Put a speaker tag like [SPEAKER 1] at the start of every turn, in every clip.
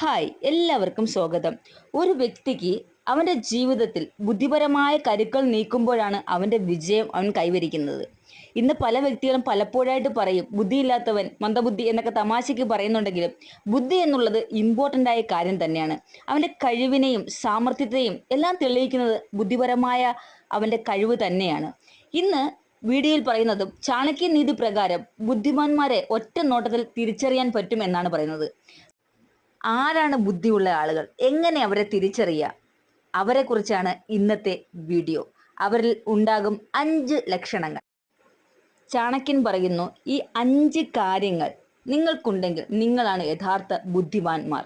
[SPEAKER 1] Hi എല്ലാവർക്കും സ്വാഗതം. ഒരു വ്യക്തിക്ക് അവന്റെ ജീവിതത്തിൽ ബുദ്ധിപരമായ കരുക്കൾ നീക്കുമ്പോഴാണ് അവന്റെ വിജയം അവൻ കൈവരിക്കുന്നത്. ഇന്ന് പല വ്യക്തികളും പലപ്പോഴായിട്ട് പറയും ബുദ്ധിയില്ലാത്തവൻ മന്ദബുദ്ധി എന്നൊക്കെ തമാശയ്ക്ക് പറയുന്നുണ്ടെങ്കിലും ബുദ്ധി എന്നുള്ളത് ഇമ്പോർട്ടന്റ് ആയ കാര്യം തന്നെയാണ്. അവന്റെ കഴിവിനെയും സാമർഥ്യത്തെയും എല്ലാം തെളിയിക്കുന്നത് ബുദ്ധിപരമായ അവന്റെ കഴിവ് തന്നെയാണ്. ഇന്ന് വീഡിയോയിൽ പറയുന്നതും ചാണക്യ നീതി പ്രകാരം ബുദ്ധിമാന്മാരെ ഒറ്റ നോട്ടത്തിൽ തിരിച്ചറിയാൻ പറ്റും എന്നാണ് പറയുന്നത്. ആരാണ് ബുദ്ധിയുള്ള ആളുകൾ? എങ്ങനെ അവരെ തിരിച്ചറിയുക അവരെക്കുറിച്ചാണ് ഇന്നത്തെ വീഡിയോ. അവരിൽ ഉണ്ടാകും അഞ്ച് ലക്ഷണങ്ങൾ. ചാണക്യൻ പറയുന്നു ഈ അഞ്ച് കാര്യങ്ങൾ നിങ്ങൾക്കുണ്ടെങ്കിൽ നിങ്ങളാണ് യഥാർത്ഥ ബുദ്ധിമാന്മാർ.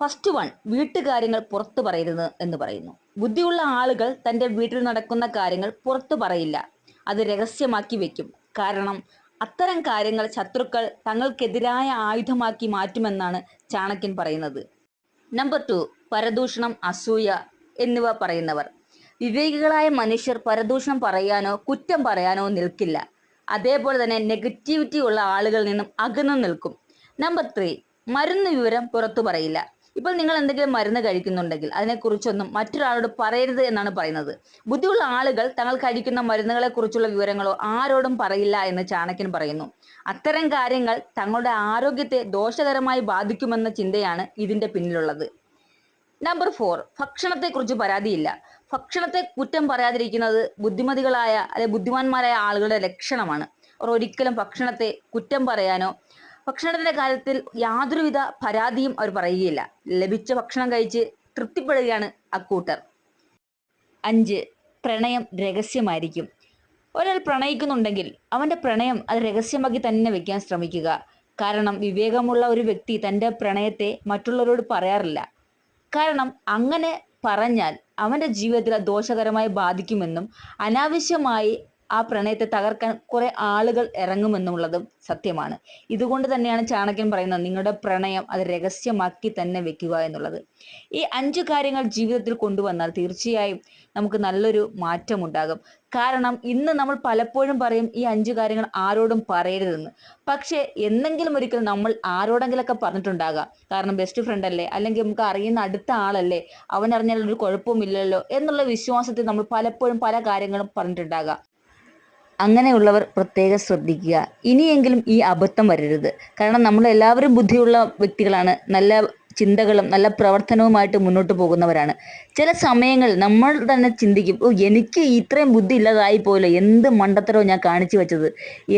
[SPEAKER 1] ഫസ്റ്റ് വൺ വീട്ടുകാര്യങ്ങൾ പുറത്തു പറയരുത് എന്ന് പറയുന്നു. ബുദ്ധിയുള്ള ആളുകൾ തന്റെ വീട്ടിൽ നടക്കുന്ന കാര്യങ്ങൾ പുറത്തു പറയില്ല. അത് രഹസ്യമാക്കി വെക്കും. കാരണം അത്തരം കാര്യങ്ങൾ ശത്രുക്കൾ തങ്ങൾക്കെതിരായ ആയുധമാക്കി മാറ്റുമെന്നാണ് ചാണക്യൻ പറയുന്നത്. നമ്പർ ടു പരദൂഷണം അസൂയ എന്നിവ പറയുന്നവർ. വിവേകികളായ മനുഷ്യർ പരദൂഷണം പറയാനോ കുറ്റം പറയാനോ നിൽക്കില്ല. അതേപോലെ തന്നെ നെഗറ്റിവിറ്റി ഉള്ള ആളുകളിൽ നിന്നും അകന്നു നിൽക്കും. നമ്പർ ത്രീ മരുന്ന് വിവരം പുറത്തു പറയില്ല. ഇപ്പോൾ നിങ്ങൾ എന്തെങ്കിലും മരുന്ന് കഴിക്കുന്നുണ്ടെങ്കിൽ അതിനെക്കുറിച്ചൊന്നും മറ്റൊരാളോട് പറയരുത് എന്നാണ് പറയുന്നത്. ബുദ്ധിയുള്ള ആളുകൾ തങ്ങൾ കഴിക്കുന്ന മരുന്നുകളെ കുറിച്ചുള്ള വിവരങ്ങളോ ആരോടും പറയില്ല എന്ന് ചാണക്യൻ പറയുന്നു. അത്തരം കാര്യങ്ങൾ തങ്ങളുടെ ആരോഗ്യത്തെ ദോഷകരമായി ബാധിക്കുമെന്ന ചിന്തയാണ് ഇതിന്റെ പിന്നിലുള്ളത്. നമ്പർ ഫോർ ഭക്ഷണത്തെക്കുറിച്ച് പരാതിയില്ല. ഭക്ഷണത്തെ കുറ്റം പറയാതിരിക്കുന്നത് ബുദ്ധിമതികളായ അല്ലെ ബുദ്ധിമാന്മാരായ ആളുകളുടെ ലക്ഷണമാണ്. അവർ ഒരിക്കലും ഭക്ഷണത്തെ കുറ്റം പറയാനോ ഭക്ഷണത്തിന്റെ കാര്യത്തിൽ യാതൊരുവിധ പരാതിയും അവർ പറയുകയില്ല. ലഭിച്ച ഭക്ഷണം കഴിച്ച് തൃപ്തിപ്പെടുകയാണ് അക്കൂട്ടർ. അഞ്ച് പ്രണയം രഹസ്യമായിരിക്കും. ഒരാൾ പ്രണയിക്കുന്നുണ്ടെങ്കിൽ അവന്റെ പ്രണയം അത് രഹസ്യമാക്കി തന്നെ വെക്കാൻ ശ്രമിക്കുക. കാരണം വിവേകമുള്ള ഒരു വ്യക്തി തന്റെ പ്രണയത്തെ മറ്റുള്ളവരോട് പറയാറില്ല. കാരണം അങ്ങനെ പറഞ്ഞാൽ അവന്റെ ജീവിതത്തിൽ ദോഷകരമായി ബാധിക്കുമെന്നും അനാവശ്യമായി ആ പ്രണയത്തെ തകർക്കാൻ കുറെ ആളുകൾ ഇറങ്ങുമെന്നുള്ളതും സത്യമാണ്. ഇതുകൊണ്ട് തന്നെയാണ് ചാണകൻ പറയുന്നത് നിങ്ങളുടെ പ്രണയം അത് രഹസ്യമാക്കി തന്നെ വെക്കുക എന്നുള്ളത്. ഈ അഞ്ച് കാര്യങ്ങൾ ജീവിതത്തിൽ കൊണ്ടുവന്നാൽ തീർച്ചയായും നമുക്ക് നല്ലൊരു മാറ്റം ഉണ്ടാകും കാരണം ഇന്ന് നമ്മൾ പലപ്പോഴും പറയും ഈ അഞ്ച് കാര്യങ്ങൾ ആരോടും പറയരുതെന്ന്. പക്ഷേ എന്നെങ്കിലും ഒരിക്കൽ നമ്മൾ ആരോടെങ്കിലൊക്കെ പറഞ്ഞിട്ടുണ്ടാകാം. കാരണം ബെസ്റ്റ് ഫ്രണ്ട് അല്ലേ? അല്ലെങ്കിൽ നമുക്ക് അറിയുന്ന അടുത്ത ആളല്ലേ? അവൻ അറിഞ്ഞാൽ ഒരു കുഴപ്പമില്ലല്ലോ എന്നുള്ള വിശ്വാസത്തിൽ നമ്മൾ പലപ്പോഴും പല കാര്യങ്ങളും പറഞ്ഞിട്ടുണ്ടാകാം. അങ്ങനെയുള്ളവർ പ്രത്യേകം ശ്രദ്ധിക്കുക. ഇനിയെങ്കിലും ഈ അബദ്ധം വരരുത്. കാരണം നമ്മൾ എല്ലാവരും ബുദ്ധിയുള്ള വ്യക്തികളാണ്. നല്ല ചിന്തകളും നല്ല പ്രവർത്തനവുമായിട്ട് മുന്നോട്ട് പോകുന്നവരാണ്. ചില സമയങ്ങളിൽ നമ്മൾ തന്നെ ചിന്തിക്കും ഓ എനിക്ക് ഇത്രയും ബുദ്ധി ഇല്ലാതായി പോയല്ലോ. എന്ത് മണ്ടത്തരവും ഞാൻ കാണിച്ചു വെച്ചത്?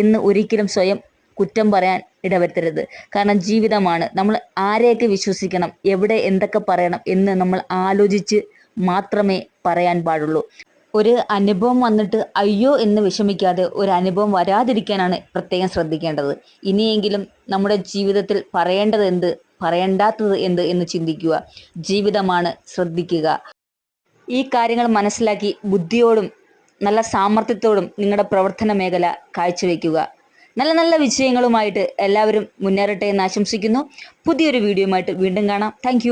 [SPEAKER 1] എന്ന് ഒരിക്കലും സ്വയം കുറ്റം പറയാൻ ഇടവരുത്തരുത്. കാരണം ജീവിതമാണ്. നമ്മൾ ആരെയൊക്കെ വിശ്വസിക്കണം എവിടെ എന്തൊക്കെ പറയണം എന്ന് നമ്മൾ ആലോചിച്ച് മാത്രമേ പറയാൻ പാടുള്ളൂ. ഒരു അനുഭവം വന്നിട്ട് അയ്യോ എന്ന് വിഷമിക്കാതെ ഒരു അനുഭവം വരാതിരിക്കാനാണ് പ്രത്യേകം ശ്രദ്ധിക്കേണ്ടത്. ഇനിയെങ്കിലും നമ്മുടെ ജീവിതത്തിൽ പറയേണ്ടത് എന്ത്? പറയേണ്ടാത്തത് എന്ത് എന്ന് ചിന്തിക്കുക. ജീവിതമാണ് ശ്രദ്ധിക്കുക. ഈ കാര്യങ്ങൾ മനസ്സിലാക്കി ബുദ്ധിയോടും നല്ല സാമർഥ്യത്തോടും നിങ്ങളുടെ പ്രവർത്തന മേഖല കാഴ്ചവെക്കുക. നല്ല നല്ല വിജയങ്ങളുമായിട്ട് എല്ലാവരും മുന്നേറട്ടെ എന്ന് ആശംസിക്കുന്നു. പുതിയൊരു വീഡിയോയുമായിട്ട് വീണ്ടും കാണാം. താങ്ക്